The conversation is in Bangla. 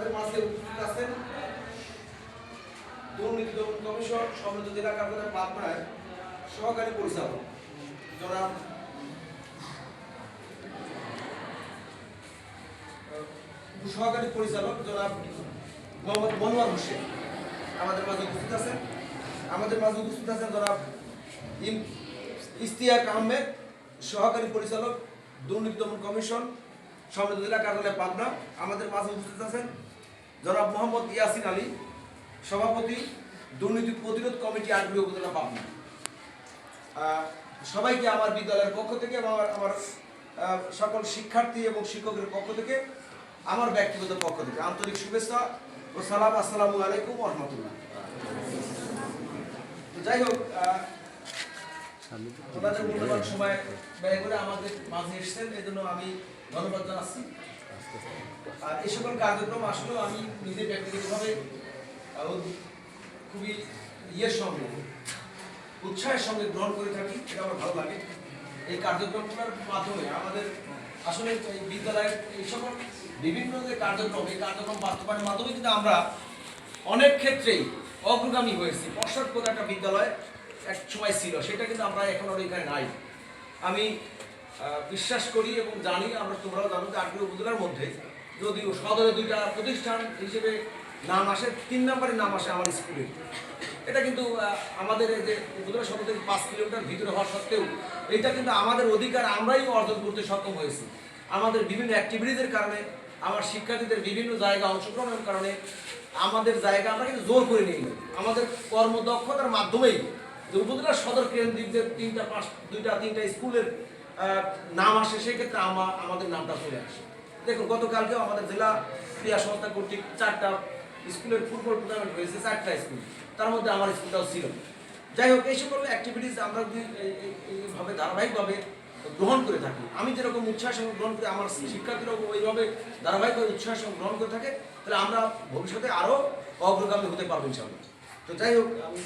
আমাদের মাঝে উপস্থিত আছেন দুর্নীতি দমন কমিশন, সমৃদ্ধ জেলা কার্যালয় পাবনায় সহকারী পরিচালক, জনাব সহকারী পরিচালক জনাব মোহাম্মদ মনোয়ার হোসেন আমাদের মাঝে উপস্থিত আছেন। আমাদের মাঝে উপস্থিত আছেন জনাব ইশতিয়াক আহমেদ, সহকারী পরিচালক, দুর্নীতি দমন কমিশন, সমৃদ্ধ জেলা কার্যালয় পাবনা আমাদের মাঝে উপস্থিত আছেন জনাব মোহাম্মদ ইয়াসিন আলী সভাপতি দুর্নীতি প্রতিরোধ কমিটি আগ্রহী উপজেলা পাবনা। সবাইকে আমার বিদ্যালয়ের পক্ষ থেকে এবং আমার সকল শিক্ষার্থী এবং শিক্ষকের পক্ষ থেকে আমার ব্যক্তিগত পক্ষ থেকে আন্তরিক শুভেচ্ছা ও সালাম আসসালামু আলাইকুম রহমতুল্লাহ। যাই হোক ওনাদের মূল্যবান সময় ব্যয় করে আমাদের মাঝে এসেছেন এই আমি ধন্যবাদ জানাচ্ছি। আর এই সকল কার্যক্রম আসলেও আমি নিজে ব্যক্তিগতভাবে খুবই ইয়ের সঙ্গে, উৎসাহের সঙ্গে গ্রহণ করে থাকি, এটা আমার ভালো লাগে। এই কার্যক্রমগুলোর মাধ্যমে আমাদের আসলে এই বিদ্যালয়ের এই সকল বিভিন্ন যে কার্যক্রম, এই কার্যক্রম বাস্তবায়নের মাধ্যমে কিন্তু আমরা অনেক ক্ষেত্রেই অগ্রগামী হয়েছি। পশ্চাৎপদ একটা বিদ্যালয় এক সময় ছিল, সেটা কিন্তু আমরা এখন আর নাই। আমি বিশ্বাস করি এবং জানি, আমরা তোমরাও জানো যে আগ্রহ উপজেলার মধ্যে যদিও সদরে দুইটা প্রতিষ্ঠান হিসেবে নাম আসে, তিন নম্বরের নাম আসে আমার স্কুলে। এটা কিন্তু আমাদের যে উপজেলা সদর থেকে পাঁচ কিলোমিটার ভিতরে হওয়া সত্ত্বেও এটা কিন্তু আমাদের অধিকার, আমরাই অর্জন করতে সক্ষম হয়েছি। আমাদের বিভিন্ন অ্যাক্টিভিটিজের কারণে, আমার শিক্ষার্থীদের বিভিন্ন জায়গা অংশগ্রহণের কারণে, আমাদের জায়গা আমরা কিন্তু জোর করে নিই। আমাদের কর্মদক্ষতার মাধ্যমেই যে উপজেলা সদর কেন্দ্রিক যে তিনটা পাঁচ, দুইটা, তিনটা স্কুলের নাম আসে সেক্ষেত্রে আমা আমাদের নামটা চলে আসে। দেখুন, গতকালকেও আমাদের জেলা ক্রীড়া সংস্থা কর্তৃক চারটা স্কুলের ফুটবল টুর্নামেন্ট হয়েছে, চারটা স্কুল। তার মধ্যে আমার স্কুলটাও ছিল। যাই হোক, এই সকল অ্যাক্টিভিটিস আমরা যদি এই- এই- এইভাবে ধারাবাহিকভাবে গ্রহণ করে থাকি, আমি যেরকম উৎসাহের সঙ্গে গ্রহণ করি, আমার শিক্ষার্থীরাও ওইভাবে ধারাবাহিকভাবে উৎসাহের সঙ্গে গ্রহণ করে থাকে, তাহলে আমরা ভবিষ্যতে আরও অগ্রগামী হতে পারব ইনশাআল্লাহ। তো যাই হোক, আমি